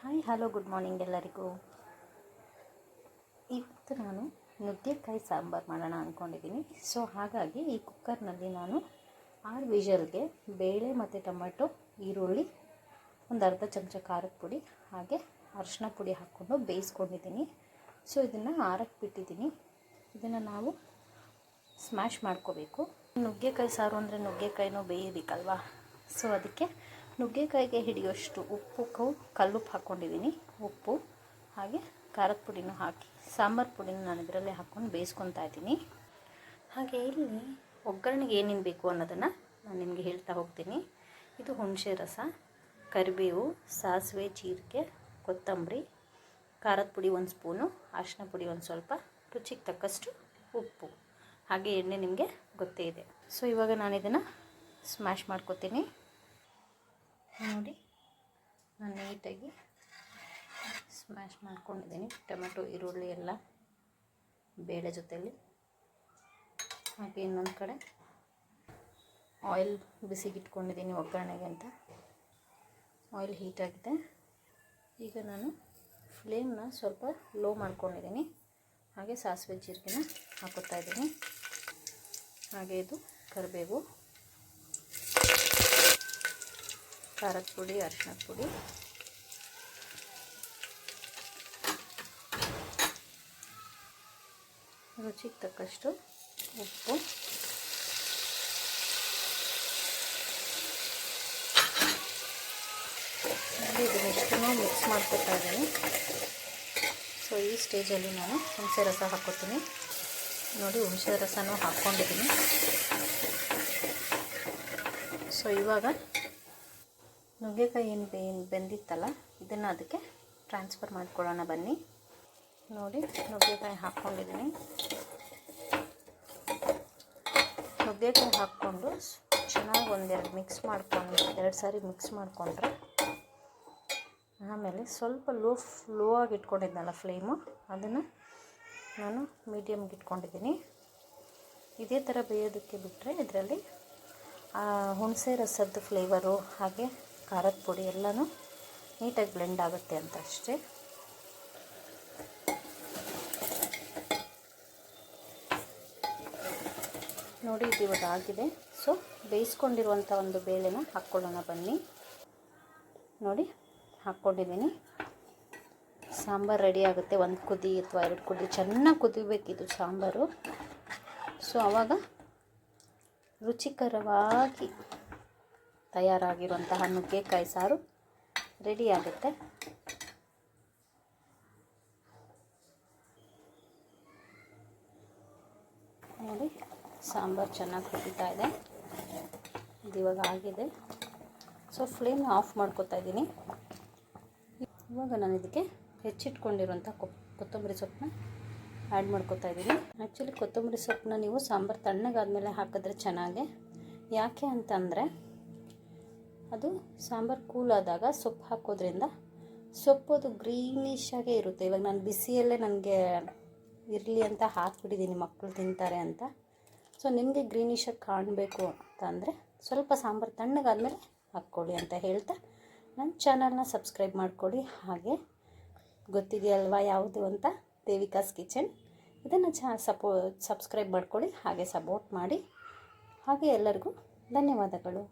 Hi hello good morning ಎಲ್ಲರಿಗೂ. ಇವತ್ತು ನಾನು ನುಗ್ಗೆಕಾಯಿ ಸಾಂಬಾರು ಮಾಡೋಣ ಅಂದ್ಕೊಂಡಿದ್ದೀನಿ ಸೊ ಹಾಗಾಗಿ ಈ ಕುಕ್ಕರ್ನಲ್ಲಿ ನಾನು ಆರು ವಿಷಲ್ಗೆ ಬೇಳೆ ಮತ್ತು ಟೊಮೆಟೊ, ಈರುಳ್ಳಿ, ಒಂದು ಅರ್ಧ ಚಮಚ ಖಾರದ ಪುಡಿ, ಹಾಗೆ ಅರಿಶಿನ ಪುಡಿ ಹಾಕ್ಕೊಂಡು ಬೇಯಿಸ್ಕೊಂಡಿದ್ದೀನಿ. ಸೊ ಇದನ್ನು ಆರಕ್ಕೆ ಬಿಟ್ಟಿದ್ದೀನಿ ಇದನ್ನು ನಾವು ಸ್ಮ್ಯಾಶ್ ಮಾಡ್ಕೋಬೇಕು. ನುಗ್ಗೆಕಾಯಿ ಸಾರು ಅಂದರೆ ನುಗ್ಗೆಕಾಯಿನೂ ಬೇಯಬೇಕಲ್ವಾ? ಸೊ ಅದಕ್ಕೆ ನುಗ್ಗೆಕಾಯಿಗೆ ಹಿಡಿಯೋಷ್ಟು ಉಪ್ಪು ಕವು ಕಲ್ಲುಪ್ಪು ಹಾಕ್ಕೊಂಡಿದ್ದೀನಿ. ಉಪ್ಪು, ಹಾಗೆ ಖಾರದ ಪುಡಿನೂ ಹಾಕಿ, ಸಾಂಬಾರು ಪುಡಿನ ನಾನು ಇದರಲ್ಲೇ ಹಾಕ್ಕೊಂಡು ಬೇಯಿಸ್ಕೊತಾ ಇದ್ದೀನಿ. ಹಾಗೆ ಇಲ್ಲಿ ಒಗ್ಗರಣೆಗೆ ಏನೇನು ಬೇಕು ಅನ್ನೋದನ್ನು ನಾನು ನಿಮಗೆ ಹೇಳ್ತಾ ಹೋಗ್ತೀನಿ. ಇದು ಹುಣಸೆ ರಸ, ಕರಿಬೇವು, ಸಾಸಿವೆ, ಜೀರಿಗೆ, ಕೊತ್ತಂಬರಿ, ಖಾರದ ಪುಡಿ ಒಂದು ಸ್ಪೂನು, ಅರಿಶಿನ ಪುಡಿ ಒಂದು ಸ್ವಲ್ಪ, ರುಚಿಗೆ ತಕ್ಕಷ್ಟು ಉಪ್ಪು. ಹಾಗೆ ಎಣ್ಣೆ ನಿಮಗೆ ಗೊತ್ತೇ ಇದೆ. ಸೊ ಇವಾಗ ನಾನು ಇದನ್ನು ಸ್ಮ್ಯಾಶ್ ಮಾಡ್ಕೊತೀನಿ. ನೋಡಿ, ನಾನು ನೀಟಾಗಿ ಸ್ಮ್ಯಾಶ್ ಮಾಡ್ಕೊಂಡಿದ್ದೀನಿ. ಟೊಮೆಟೊ, ಈರುಳ್ಳಿ ಎಲ್ಲ ಬೇಳೆ ಜೊತೆಯಲ್ಲಿ ಹಾಗೆ ಇನ್ನೊಂದು ಕಡೆ ಆಯಿಲ್ ಬಿಸಿಗೆ ಇಟ್ಕೊಂಡಿದ್ದೀನಿ ಒಗ್ಗರಣೆಗೆ ಅಂತ. ಆಯಿಲ್ ಹೀಟಾಗಿದೆ ಈಗ ನಾನು ಫ್ಲೇಮ್ನ ಸ್ವಲ್ಪ ಲೋ ಮಾಡ್ಕೊಂಡಿದ್ದೀನಿ. ಹಾಗೆ ಸಾಸಿವೆ ಜೀರಿಗೆನ ಹಾಕೋತಾ ಇದ್ದೀನಿ. ಹಾಗೆ ಇದು ಕರಿಬೇವು. ಖಾರದ ಪುಡಿ ಅರಿಶಿನದ ಪುಡಿ. ರುಚಿಗೆ ತಕ್ಕಷ್ಟು ಉಪ್ಪು. ಇದನ್ನೆಷ್ಟು ಮಿಕ್ಸ್ ಮಾಡ್ಕೊತಾ ಇದ್ದೀನಿ. ಸೊ ಈ ಸ್ಟೇಜಲ್ಲಿ ನಾನು ಹುಣಸೆ ರಸ ಹಾಕ್ಕೋತೀನಿ ನೋಡಿ, ಹುಣಸೆ ರಸನೂ ಹಾಕ್ಕೊಂಡಿದ್ದೀನಿ ಸೊ ಇವಾಗ ನುಗ್ಗೆಕಾಯಿ ಏನು ಬೆ ಬೆಂದಿತ್ತಲ್ಲ, ಇದನ್ನು ಅದಕ್ಕೆ ಟ್ರಾನ್ಸ್ಫರ್ ಮಾಡ್ಕೊಳ್ಳೋಣ ಬನ್ನಿ. ನೋಡಿ, ನುಗ್ಗೆಕಾಯಿ ಹಾಕ್ಕೊಂಡಿದ್ದೀನಿ. ನುಗ್ಗೆಕಾಯಿ ಹಾಕ್ಕೊಂಡು ಚೆನ್ನಾಗಿ ಒಂದೆರಡು ಮಿಕ್ಸ್ ಮಾಡ್ಕೊಂಡು, ಎರಡು ಸಾರಿ ಮಿಕ್ಸ್ ಮಾಡಿಕೊಂಡ್ರೆ ಆಮೇಲೆ ಸ್ವಲ್ಪ ಲೋ ಲೋ ಆಗಿ ಇಟ್ಕೊಂಡಿದ್ನಲ್ಲ ಫ್ಲೇಮು ಅದನ್ನು ನಾನು ಮೀಡಿಯಮ್ಗೆ ಇಟ್ಕೊಂಡಿದ್ದೀನಿ. ಇದೇ ಥರ ಬೇಯೋದಕ್ಕೆ ಬಿಟ್ಟರೆ ಇದರಲ್ಲಿ ಹುಣಸೆ ರಸದ ಫ್ಲೇವರು ಹಾಗೆ ಖಾರದ ಪುಡಿ ಎಲ್ಲನೂ ನೀಟಾಗಿ ಬ್ಲೆಂಡ್ ಆಗುತ್ತೆ ಅಂತ ಅಷ್ಟೇ. ನೋಡಿ, ಇದು ಇವಾಗ ಆಗಿದೆ. ಸೊ ಬೇಯಿಸ್ಕೊಂಡಿರುವಂಥ ಒಂದು ಬೇಳೆನ ಹಾಕ್ಕೊಳ್ಳೋಣ ಬನ್ನಿ. ನೋಡಿ, ಹಾಕ್ಕೊಂಡಿದ್ದೀನಿ. ಸಾಂಬಾರು ರೆಡಿ ಆಗುತ್ತೆ. ಒಂದು ಕುದಿ ಅಥವಾ ಎರಡು ಕುದಿ. ಚೆನ್ನಾಗಿ ಕುದಿಬೇಕಿದು ಸಾಂಬಾರು. ಸೊ ಆವಾಗ ರುಚಿಕರವಾಗಿ ತಯಾರಾಗಿರುವಂತಹ ನುಗ್ಗೆಕಾಯಿ ಸಾರು ರೆಡಿ ಆಗುತ್ತೆ. ನೋಡಿ, ಸಾಂಬಾರು ಚೆನ್ನಾಗಿ ಕುದೀತಾ ಇದೆ. ಇದು ಇವಾಗ ಆಗಿದೆ. ಸೊ ಫ್ಲೇಮ್ ಆಫ್ ಮಾಡ್ಕೊತಾ ಇದ್ದೀನಿ. ಇವಾಗ ನಾನು ಇದಕ್ಕೆ ಹೆಚ್ಚಿಟ್ಕೊಂಡಿರುವಂಥ ಕೊತ್ತಂಬರಿ ಸೊಪ್ಪನ್ನ ಆ್ಯಡ್ ಮಾಡ್ಕೊತಾ ಇದ್ದೀನಿ. ಆ್ಯಕ್ಚುಲಿ ಕೊತ್ತಂಬರಿ ಸೊಪ್ಪನ್ನ ನೀವು ಸಾಂಬಾರು ತಣ್ಣಗಾದ್ಮೇಲೆ ಹಾಕಿದ್ರೆ ಚೆನ್ನಾಗೆ. ಯಾಕೆ ಅಂತಂದರೆ ಅದು ಸಾಂಬಾರು ಕೂಲ್ ಆದಾಗ ಸೊಪ್ಪು ಹಾಕೋದ್ರಿಂದ ಸೊಪ್ಪು ಅದು ಗ್ರೀನಿಶಾಗೇ ಇರುತ್ತೆ. ಇವಾಗ ನಾನು ಬಿಸಿಯಲ್ಲೇ ನನಗೆ ಇರಲಿ ಅಂತ ಹಾಕ್ಬಿಟ್ಟಿದ್ದೀನಿ ಮಕ್ಕಳು ತಿಂತಾರೆ ಅಂತ. ಸೊ ನಿಮಗೆ ಗ್ರೀನಿಶಾಗಿ ಕಾಣಬೇಕು ಅಂತ ಅಂದರೆ ಸ್ವಲ್ಪ ಸಾಂಬಾರು ತಣ್ಣಗಾದಮೇಲೆ ಹಾಕ್ಕೊಳ್ಳಿ ಅಂತ ಹೇಳ್ತಾ ನನ್ನ ಚಾನಲ್ನ ಸಬ್ಸ್ಕ್ರೈಬ್ ಮಾಡ್ಕೊಳ್ಳಿ. ಹಾಗೆ ಗೊತ್ತಿದೆಯಲ್ವಾ ಯಾವುದು ಅಂತ? ದೇವಿಕಾಸ್ ಕಿಚನ್. ಇದನ್ನು ಚ ಸಪೋ, ಸಬ್ಸ್ಕ್ರೈಬ್ ಮಾಡ್ಕೊಳ್ಳಿ, ಹಾಗೆ ಸಪೋರ್ಟ್ ಮಾಡಿ. ಹಾಗೆ ಎಲ್ಲರಿಗೂ ಧನ್ಯವಾದಗಳು.